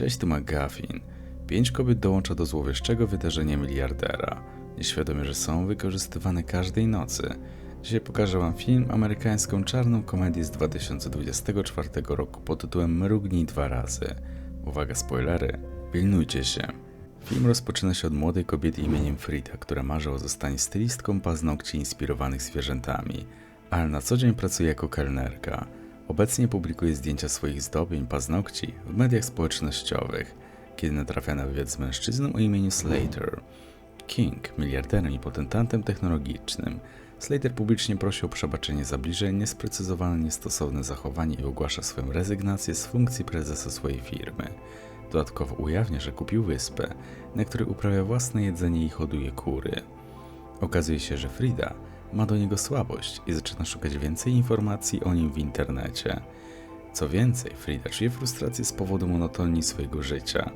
Cześć, tu McGuffin. Pięć kobiet dołącza do złowieszczego wydarzenia miliardera. Nieświadomie, że są wykorzystywane każdej nocy. Dzisiaj pokażę wam film, amerykańską czarną komedię z 2024 roku pod tytułem Mrugnij dwa razy. Uwaga, spoilery. Pilnujcie się. Film rozpoczyna się od młodej kobiety imieniem Frida, która marzy o zostanie stylistką paznokci inspirowanych zwierzętami, ale na co dzień pracuje jako kelnerka. Obecnie publikuje zdjęcia swoich zdobień paznokci w mediach społecznościowych, kiedy natrafia na wywiad z mężczyzną o imieniu Slater. King, miliarderem i potentantem technologicznym. Slater publicznie prosi o przebaczenie za bliżej niesprecyzowane, niestosowne zachowanie i ogłasza swoją rezygnację z funkcji prezesa swojej firmy. Dodatkowo ujawnia, że kupił wyspę, na której uprawia własne jedzenie i hoduje kury. Okazuje się, że Frida ma do niego słabość i zaczyna szukać więcej informacji o nim w internecie. Co więcej, Frida czuje frustrację z powodu monotonii swojego życia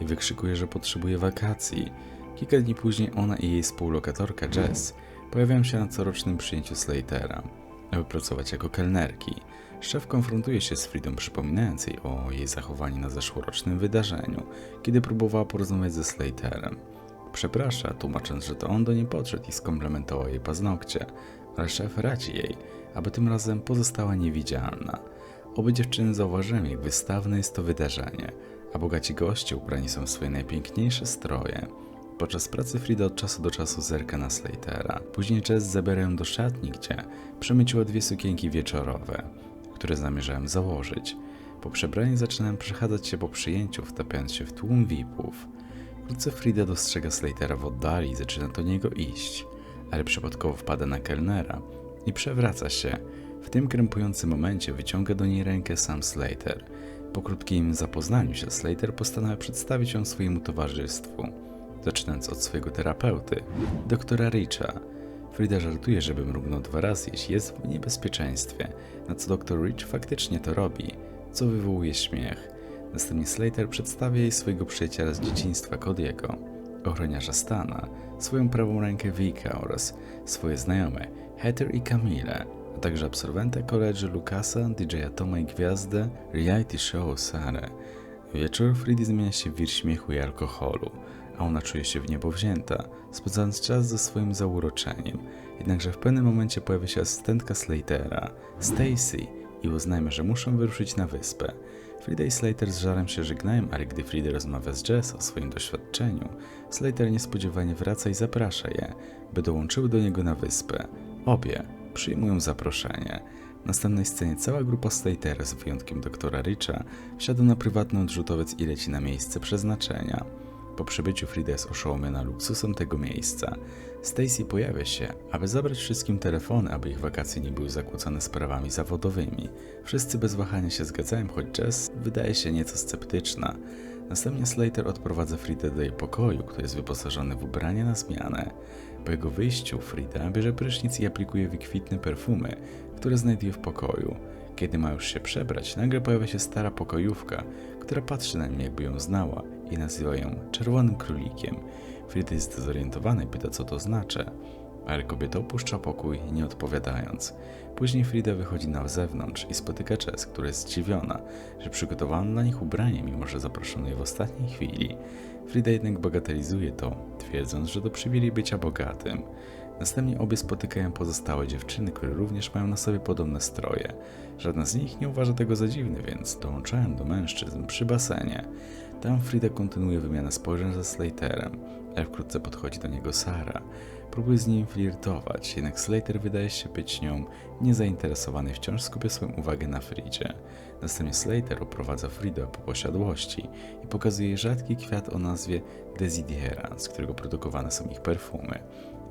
i wykrzykuje, że potrzebuje wakacji. Kilka dni później ona i jej współlokatorka Jess pojawiają się na corocznym przyjęciu Slatera, aby pracować jako kelnerki. Szef konfrontuje się z Fridą, przypominając jej o jej zachowaniu na zeszłorocznym wydarzeniu, kiedy próbowała porozmawiać ze Slaterem. Przeprasza, tłumacząc, że to on do niej podszedł i skomplementował jej paznokcie, ale szef radzi jej, aby tym razem pozostała niewidzialna. Obie dziewczyny zauważyły, jak wystawne jest to wydarzenie, a bogaci goście ubrani są w swoje najpiękniejsze stroje. Podczas pracy Frida od czasu do czasu zerka na Slatera. Później Jess zabiera ją do szatni, gdzie przemyciła dwie sukienki wieczorowe, które zamierzałem założyć. Po przebraniu zaczynam przechadzać się po przyjęciu, wtapiając się w tłum VIP-ów. Wkrótce Frida dostrzega Slatera w oddali i zaczyna do niego iść, ale przypadkowo wpada na kelnera i przewraca się. W tym krępującym momencie wyciąga do niej rękę sam Slater. Po krótkim zapoznaniu się Slater postanawia przedstawić ją swojemu towarzystwu, zaczynając od swojego terapeuty, doktora Richa. Frida żartuje, żeby mrugnął dwa razy, jeśli jest w niebezpieczeństwie, na co dr Rich faktycznie to robi, co wywołuje śmiech. Następnie Slater przedstawia jej swojego przyjaciela z dzieciństwa Cody'ego, ochroniarza Stana, swoją prawą rękę Vika oraz swoje znajome Heather i Camille, a także absolwentę koledżu Lucasa, DJ-a Toma i gwiazdę reality show Sarę. Wieczór Fridy zmienia się w wir śmiechu i alkoholu, a ona czuje się w niebo wzięta, spędzając czas ze swoim zauroczeniem. Jednakże w pewnym momencie pojawia się asystentka Slatera, Stacy, i uznajmy, że muszą wyruszyć na wyspę. Frida i Slater z żarem się żegnają, ale gdy Frida rozmawia z Jess o swoim doświadczeniu, Slater niespodziewanie wraca i zaprasza je, by dołączyły do niego na wyspę. Obie przyjmują zaproszenie. W następnej scenie cała grupa Slatera, z wyjątkiem doktora Richa, wsiada na prywatny odrzutowiec i leci na miejsce przeznaczenia. Po przybyciu Frida jest oszołomiona luksusem tego miejsca. Stacy pojawia się, aby zabrać wszystkim telefony, aby ich wakacje nie były zakłócone sprawami zawodowymi. Wszyscy bez wahania się zgadzają, choć Jess wydaje się nieco sceptyczna. Następnie Slater odprowadza Fridę do jej pokoju, który jest wyposażony w ubranie na zmianę. Po jego wyjściu Frida bierze prysznic i aplikuje wykwitne perfumy, które znajduje w pokoju. Kiedy ma już się przebrać, nagle pojawia się stara pokojówka, która patrzy na nią jakby ją znała i nazywa ją Czerwonym Królikiem. Frida jest zdezorientowana i pyta co to znaczy, ale kobieta opuszcza pokój nie odpowiadając. Później Frida wychodzi na zewnątrz i spotyka Jess, która jest zdziwiona, że przygotowano dla nich ubranie, mimo że zaproszono je w ostatniej chwili. Frida jednak bagatelizuje to, twierdząc, że to przywilej bycia bogatym. Następnie obie spotykają pozostałe dziewczyny, które również mają na sobie podobne stroje. Żadna z nich nie uważa tego za dziwne, więc dołączają do mężczyzn przy basenie. Tam Frida kontynuuje wymianę spojrzeń ze Slaterem, ale wkrótce podchodzi do niego Sara. Próbuje z nim flirtować, jednak Slater wydaje się być nią niezainteresowany, wciąż skupia swoją uwagę na Fridzie. Następnie Slater oprowadza Fridę po posiadłości i pokazuje jej rzadki kwiat o nazwie Desidiera, z którego produkowane są ich perfumy.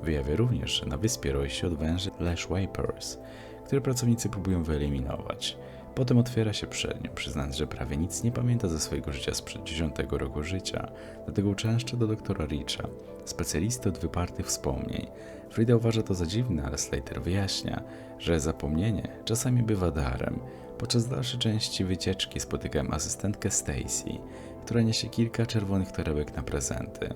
Wyjawia również, że na wyspie roi się od węży Lash Vapors, które pracownicy próbują wyeliminować. Potem otwiera się przed nią, przyznając, że prawie nic nie pamięta ze swojego życia sprzed 10 roku życia, dlatego uczęszcza do doktora Richa, specjalisty od wypartych wspomnień. Frida uważa to za dziwne, ale Slater wyjaśnia, że zapomnienie czasami bywa darem. Podczas dalszej części wycieczki spotykam asystentkę Stacy, która niesie kilka czerwonych torebek na prezenty.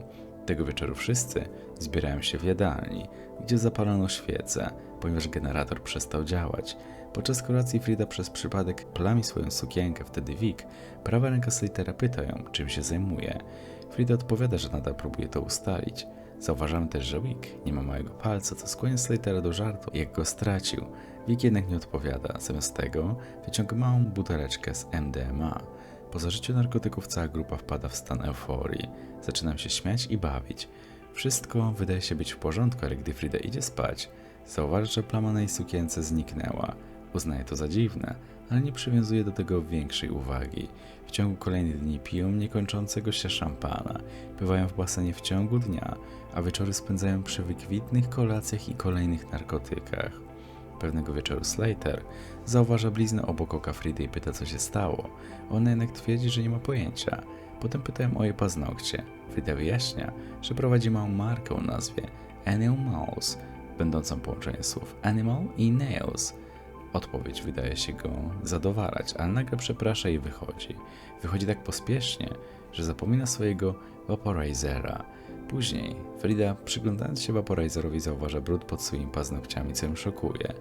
Tego wieczoru wszyscy zbierają się w jadalni, gdzie zapalono świece, ponieważ generator przestał działać. Podczas kolacji Frida przez przypadek plami swoją sukienkę, wtedy Vic, prawa ręka Slatera pyta ją, czym się zajmuje. Frida odpowiada, że nadal próbuje to ustalić. Zauważamy też, że Wick nie ma małego palca, co skłania Slatera do żartu, jak go stracił. Wick jednak nie odpowiada, zamiast tego wyciąga małą buteleczkę z MDMA. Po zażyciu narkotyków cała grupa wpada w stan euforii. Zaczynam się śmiać i bawić. Wszystko wydaje się być w porządku, ale gdy Frida idzie spać, zauważy, że plama na jej sukience zniknęła. Uznaje to za dziwne, ale nie przywiązuje do tego większej uwagi. W ciągu kolejnych dni piją niekończącego się szampana, bywają w basenie w ciągu dnia, a wieczory spędzają przy wykwitnych kolacjach i kolejnych narkotykach. Pewnego wieczoru Slater zauważa bliznę obok oka Fridy i pyta, co się stało. Ona jednak twierdzi, że nie ma pojęcia. Potem pytają o jej paznokcie. Frida wyjaśnia, że prowadzi małą markę o nazwie Animal Mouse, będącą połączeniem słów animal i nails. Odpowiedź wydaje się go zadowalać, ale nagle przeprasza i wychodzi. Wychodzi tak pospiesznie, że zapomina swojego vaporizera. Później Frida, przyglądając się vaporizerowi, zauważa brud pod swoimi paznokciami, co ją szokuje.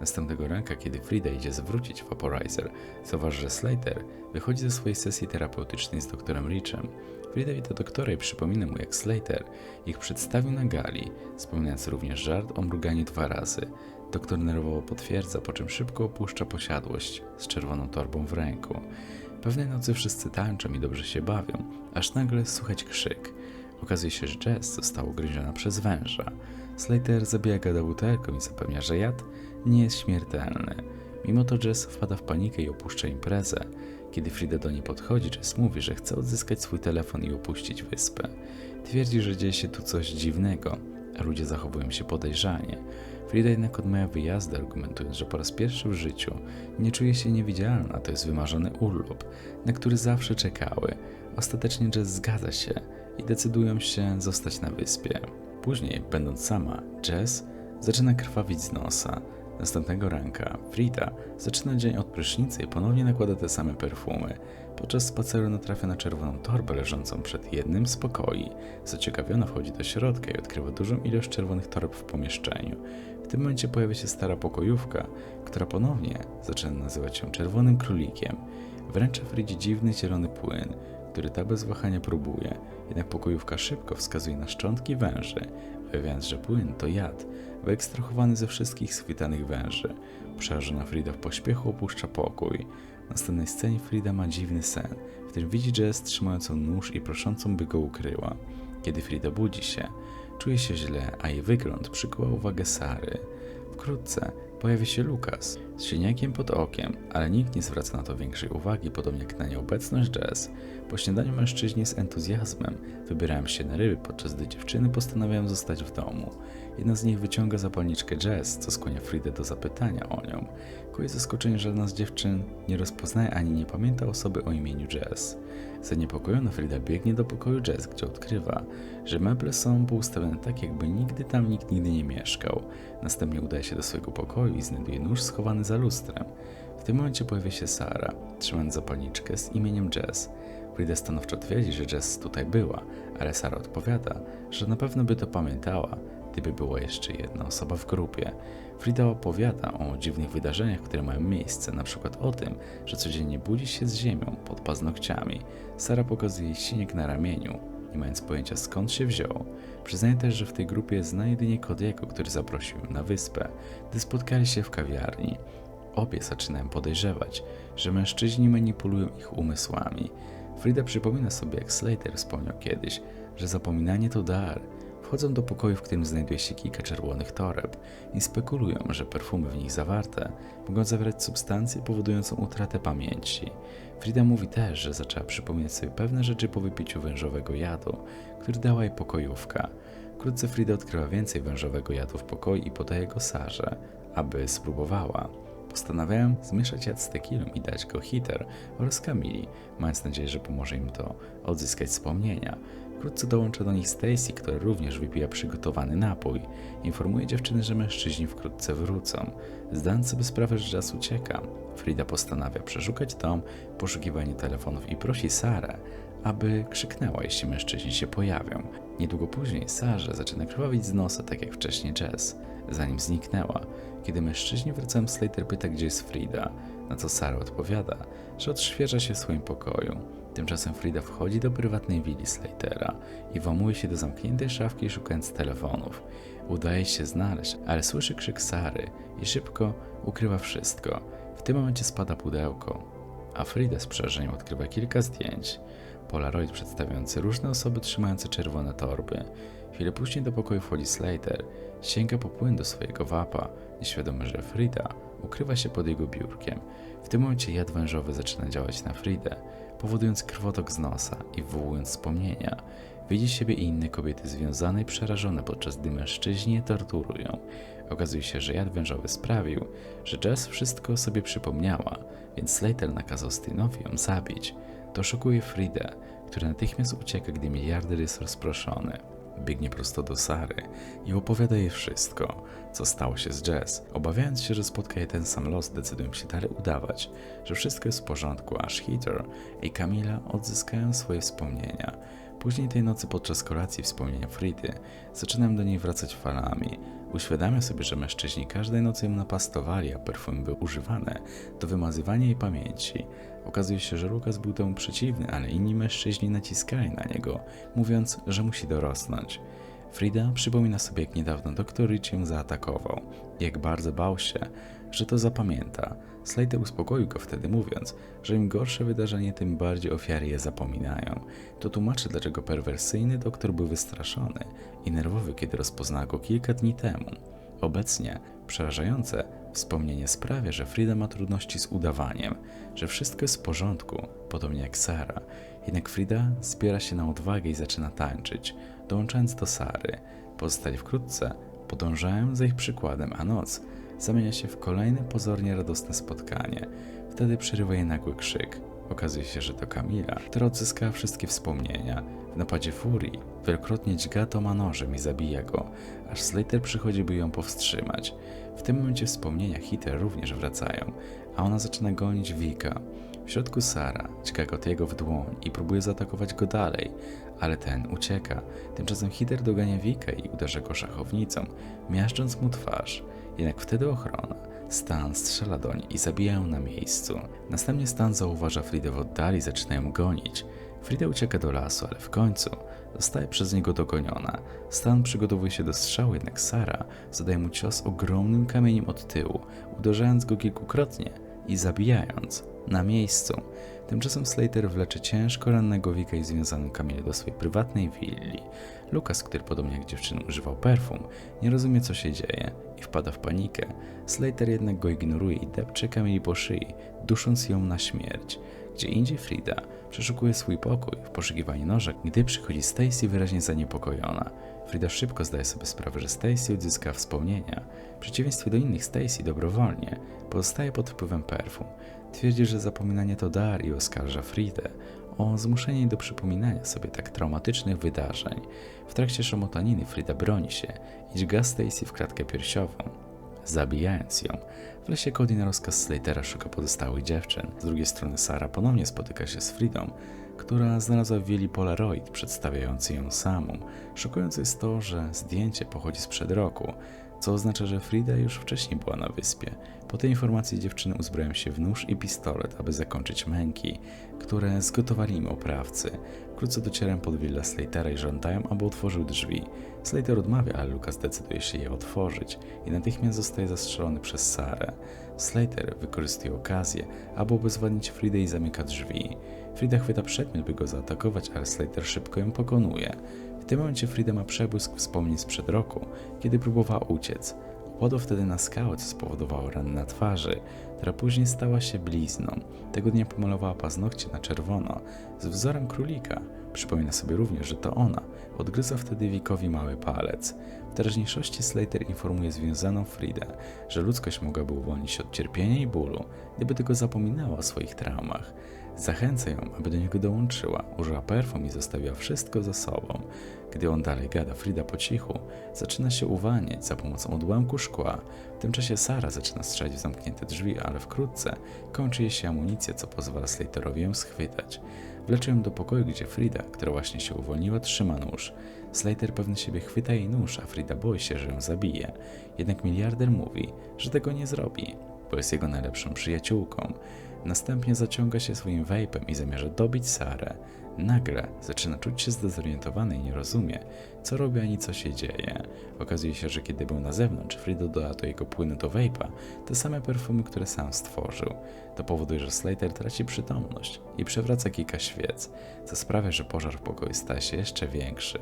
Następnego ranka, kiedy Frida idzie zwrócić vaporizer, zauważy, że Slater wychodzi ze swojej sesji terapeutycznej z doktorem Richem. Frida wita doktora i przypomina mu, jak Slater ich przedstawił na gali, wspominając również żart o mruganiu dwa razy. Doktor nerwowo potwierdza, po czym szybko opuszcza posiadłość z czerwoną torbą w ręku. Pewnej nocy wszyscy tańczą i dobrze się bawią, aż nagle słychać krzyk. Okazuje się, że Jess została ugryziona przez węża. Slater zabija gada butelką i zapewnia, że jad nie jest śmiertelny. Mimo to Jess wpada w panikę i opuszcza imprezę. Kiedy Frida do niej podchodzi, Jess mówi, że chce odzyskać swój telefon i opuścić wyspę. Twierdzi, że dzieje się tu coś dziwnego, a ludzie zachowują się podejrzanie. Frida jednak odmawia wyjazdu, argumentując, że po raz pierwszy w życiu nie czuje się niewidzialna, to jest wymarzony urlop, na który zawsze czekały. Ostatecznie Jess zgadza się i decydują się zostać na wyspie. Później, będąc sama, Jess zaczyna krwawić z nosa. Następnego ranka Frida zaczyna dzień od prysznicy i ponownie nakłada te same perfumy. Podczas spaceru natrafia na czerwoną torbę leżącą przed jednym z pokoi. Zaciekawiona wchodzi do środka i odkrywa dużą ilość czerwonych torb w pomieszczeniu. W tym momencie pojawia się stara pokojówka, która ponownie zaczyna nazywać się Czerwonym Królikiem. Wręcza Fridzie dziwny zielony płyn, który ta bez wahania próbuje, jednak pokojówka szybko wskazuje na szczątki węży, wyjawiając, że płyn to jad, wyekstrahowany ze wszystkich schwytanych węży. Przerażona Frida w pośpiechu opuszcza pokój. W następnej scenie Frida ma dziwny sen, w którym widzi Jess trzymającą nóż i proszącą, by go ukryła. Kiedy Frida budzi się, czuje się źle, a jej wygląd przykuła uwagę Sary. Wkrótce pojawi się Lukas z siniakiem pod okiem, ale nikt nie zwraca na to większej uwagi, podobnie jak na nieobecność Jess. Po śniadaniu mężczyźni z entuzjazmem wybierają się na ryby, podczas gdy dziewczyny postanawiają zostać w domu. Jedna z nich wyciąga zapalniczkę Jess, co skłania Fridę do zapytania o nią. Ku jej zaskoczeniu żadna z dziewczyn nie rozpoznaje ani nie pamięta osoby o imieniu Jess. Zaniepokojona Frida biegnie do pokoju Jess, gdzie odkrywa, że meble są poustawione tak, jakby nigdy tam nikt nigdy nie mieszkał. Następnie udaje się do swojego pokoju i znajduje nóż schowany za lustrem. W tym momencie pojawia się Sara, trzymając zapalniczkę z imieniem Jess. Frida stanowczo twierdzi, że Jess tutaj była, ale Sara odpowiada, że na pewno by to pamiętała, gdyby była jeszcze jedna osoba w grupie. Frida opowiada o dziwnych wydarzeniach, które mają miejsce, na przykład o tym, że codziennie budzi się z ziemią pod paznokciami. Sara pokazuje siniek na ramieniu, nie mając pojęcia skąd się wziął. Przyznaje też, że w tej grupie zna jedynie Kodiego, który zaprosił na wyspę, gdy spotkali się w kawiarni. Obie zaczynają podejrzewać, że mężczyźni manipulują ich umysłami. Frida przypomina sobie, jak Slater wspomniał kiedyś, że zapominanie to dar. Wchodzą do pokoju, w którym znajduje się kilka czerwonych toreb i spekulują, że perfumy w nich zawarte mogą zawierać substancję powodującą utratę pamięci. Frida mówi też, że zaczęła przypominać sobie pewne rzeczy po wypiciu wężowego jadu, który dała jej pokojówka. Wkrótce Frida odkrywa więcej wężowego jadu w pokoju i podaje go Sarze, aby spróbowała. Postanawiają zmieszać jad z tequilą i dać go Hiter oraz Kamili, mając nadzieję, że pomoże im to odzyskać wspomnienia. Wkrótce dołącza do nich Stacy, która również wypija przygotowany napój. Informuje dziewczyny, że mężczyźni wkrótce wrócą. Zdając sobie sprawę, że czas ucieka, Frida postanawia przeszukać dom w poszukiwaniu telefonów i prosi Sarę, aby krzyknęła, jeśli mężczyźni się pojawią. Niedługo później Sarze zaczyna krwawić z nosa, tak jak wcześniej Jess, zanim zniknęła. Kiedy mężczyźni wracają, Slater pyta, gdzie jest Frida, na co Sara odpowiada, że odświeża się w swoim pokoju. Tymczasem Frida wchodzi do prywatnej willi Slatera i włamuje się do zamkniętej szafki szukając telefonów. Udaje się znaleźć, ale słyszy krzyk Sary i szybko ukrywa wszystko. W tym momencie spada pudełko, a Frida z przerażeniem odkrywa kilka zdjęć. Polaroid przedstawiający różne osoby trzymające czerwone torby. Chwilę później do pokoju wchodzi Slater, sięga po płyn do swojego wapa, nieświadomy, że Frida ukrywa się pod jego biurkiem. W tym momencie jad wężowy zaczyna działać na Fridę, powodując krwotok z nosa i wywołując wspomnienia. Widzi siebie i inne kobiety związane i przerażone, podczas gdy mężczyźni je torturują. Okazuje się, że jad wężowy sprawił, że Jess wszystko sobie przypomniała, więc Slater nakazał Stynowi ją zabić. To szokuje Fridę, która natychmiast ucieka, gdy miliarder jest rozproszony. Biegnie prosto do Sary i opowiada jej wszystko, co stało się z Jess. Obawiając się, że spotka je ten sam los, decydują się dalej udawać, że wszystko jest w porządku, aż Heather i Camila odzyskają swoje wspomnienia. Później tej nocy podczas kolacji wspomnienia Fridy zaczynam do niej wracać falami. Uświadamia sobie, że mężczyźni każdej nocy ją napastowali, a perfumy były używane do wymazywania jej pamięci. Okazuje się, że Lukas był temu przeciwny, ale inni mężczyźni naciskali na niego, mówiąc, że musi dorosnąć. Frida przypomina sobie, jak niedawno doktor Rich ją zaatakował, jak bardzo bał się, że to zapamięta. Slater uspokoił go wtedy, mówiąc, że im gorsze wydarzenie, tym bardziej ofiary je zapominają. To tłumaczy, dlaczego perwersyjny doktor był wystraszony i nerwowy, kiedy rozpoznał go kilka dni temu. Obecnie przerażające wspomnienie sprawia, że Frida ma trudności z udawaniem, że wszystko jest w porządku, podobnie jak Sara. Jednak Frida zbiera się na odwagę i zaczyna tańczyć, dołączając do Sary. Pozostali wkrótce podążają za ich przykładem, a noc zamienia się w kolejne pozornie radosne spotkanie. Wtedy przerywa jej nagły krzyk. Okazuje się, że to Kamila, która odzyskała wszystkie wspomnienia. W napadzie furii wielokrotnie dźga Toma nożem i zabija go, aż Slater przychodzi, by ją powstrzymać. W tym momencie wspomnienia Hiter również wracają, a ona zaczyna gonić Wika. W środku Sara dźga Gotiego w dłoń i próbuje zaatakować go dalej, ale ten ucieka. Tymczasem Hiter dogania Wika i uderza go szachownicą, miażdżąc mu twarz. Jednak wtedy ochrona, Stan strzela doń i zabija ją na miejscu. Następnie Stan zauważa Fridę w oddali i zaczyna ją gonić. Frida ucieka do lasu, ale w końcu zostaje przez niego dogoniona. Stan przygotowuje się do strzału, jednak Sara zadaje mu cios ogromnym kamieniem od tyłu, uderzając go kilkukrotnie i zabijając na miejscu. Tymczasem Slater wlecze ciężko rannego Wika i związaną Kamilę do swojej prywatnej willi. Lukas, który podobnie jak dziewczyny używał perfum, nie rozumie co się dzieje i wpada w panikę. Slater jednak go ignoruje i depcze Kamili po szyi, dusząc ją na śmierć. Gdzie indziej Frida przeszukuje swój pokój w poszukiwaniu noża, gdy przychodzi Stacy wyraźnie zaniepokojona. Frida szybko zdaje sobie sprawę, że Stacy odzyska wspomnienia. W przeciwieństwie do innych Stacy dobrowolnie pozostaje pod wpływem perfum. Twierdzi, że zapominanie to dar i oskarża Fridę o zmuszenie do przypominania sobie tak traumatycznych wydarzeń. W trakcie szamotaniny Frida broni się i dźga Stacy w kratkę piersiową, zabijając ją. W lesie Cody na rozkaz Slatera szuka pozostałych dziewczyn. Z drugiej strony Sara ponownie spotyka się z Fridą, która znalazła w wieli Polaroid przedstawiający ją samą. Szokujące jest to, że zdjęcie pochodzi sprzed roku, co oznacza, że Frida już wcześniej była na wyspie. Po tej informacji dziewczyny uzbroją się w nóż i pistolet, aby zakończyć męki, które zgotowali im oprawcy. Wkrótce docierają pod willę Slatera i żądają, aby otworzył drzwi. Slater odmawia, ale Lucas decyduje się je otworzyć i natychmiast zostaje zastrzelony przez Sarę. Slater wykorzystuje okazję, aby obezwładnić Fridę i zamyka drzwi. Frida chwyta przedmiot, by go zaatakować, ale Slater szybko ją pokonuje. W tym momencie Frida ma przebłysk wspomnień sprzed roku, kiedy próbowała uciec. Upadła wtedy na skałę, co spowodowało ranę na twarzy, która później stała się blizną. Tego dnia pomalowała paznokcie na czerwono z wzorem królika. Przypomina sobie również, że to ona odgryza wtedy Wikowi mały palec. W teraźniejszości Slater informuje związaną Fridę, że ludzkość mogłaby uwolnić się od cierpienia i bólu, gdyby tylko zapominała o swoich traumach. Zachęca ją, aby do niego dołączyła, użyła perfum i zostawiła wszystko za sobą. Gdy on dalej gada, Frida po cichu zaczyna się uwalniać za pomocą odłamku szkła. W tym czasie Sara zaczyna strzelać w zamknięte drzwi, ale wkrótce kończy jej się amunicja, co pozwala Slaterowi ją schwytać. Wlecze ją do pokoju, gdzie Frida, która właśnie się uwolniła, trzyma nóż. Slater pewny siebie chwyta jej nóż, a Frida boi się, że ją zabije. Jednak miliarder mówi, że tego nie zrobi, bo jest jego najlepszą przyjaciółką. Następnie zaciąga się swoim wejpem i zamierza dobić Sarę. Nagle zaczyna czuć się zdezorientowany i nie rozumie, co robi ani co się dzieje. Okazuje się, że kiedy był na zewnątrz, Frida dodała do jego płynu do wejpa te same perfumy, które sam stworzył. To powoduje, że Slater traci przytomność i przewraca kilka świec, co sprawia, że pożar w pokoju staje się jeszcze większy.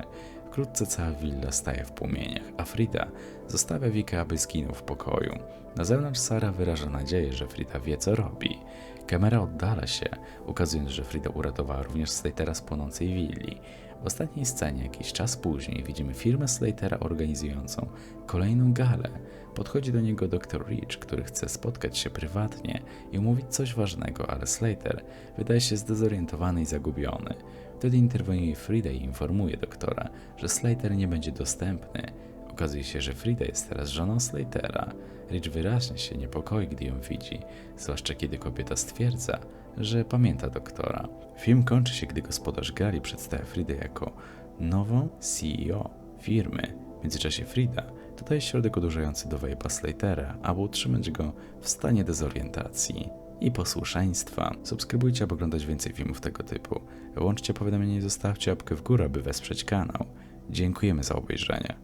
Wkrótce cała willa staje w płomieniach, a Frida zostawia Wika, aby zginął w pokoju. Na zewnątrz Sara wyraża nadzieję, że Frida wie, co robi. Kamera oddala się, ukazując, że Frida uratowała również z płonącej willi. W ostatniej scenie, jakiś czas później, widzimy firmę Slatera organizującą kolejną galę. Podchodzi do niego dr Rich, który chce spotkać się prywatnie i umówić coś ważnego, ale Slater wydaje się zdezorientowany i zagubiony. Wtedy interweniuje Frida i informuje doktora, że Slater nie będzie dostępny. Okazuje się, że Frida jest teraz żoną Slatera. Rich wyraźnie się niepokoi, gdy ją widzi, zwłaszcza kiedy kobieta stwierdza, że pamięta doktora. Film kończy się, gdy gospodarz gali przedstawia Fridę jako nową CEO firmy. W międzyczasie Frida dodaje środek odurzający do wejpa Slatera, aby utrzymać go w stanie dezorientacji i posłuszeństwa. Subskrybujcie, aby oglądać więcej filmów tego typu. Wyłączcie powiadomienia i zostawcie łapkę w górę, by wesprzeć kanał. Dziękujemy za obejrzenie.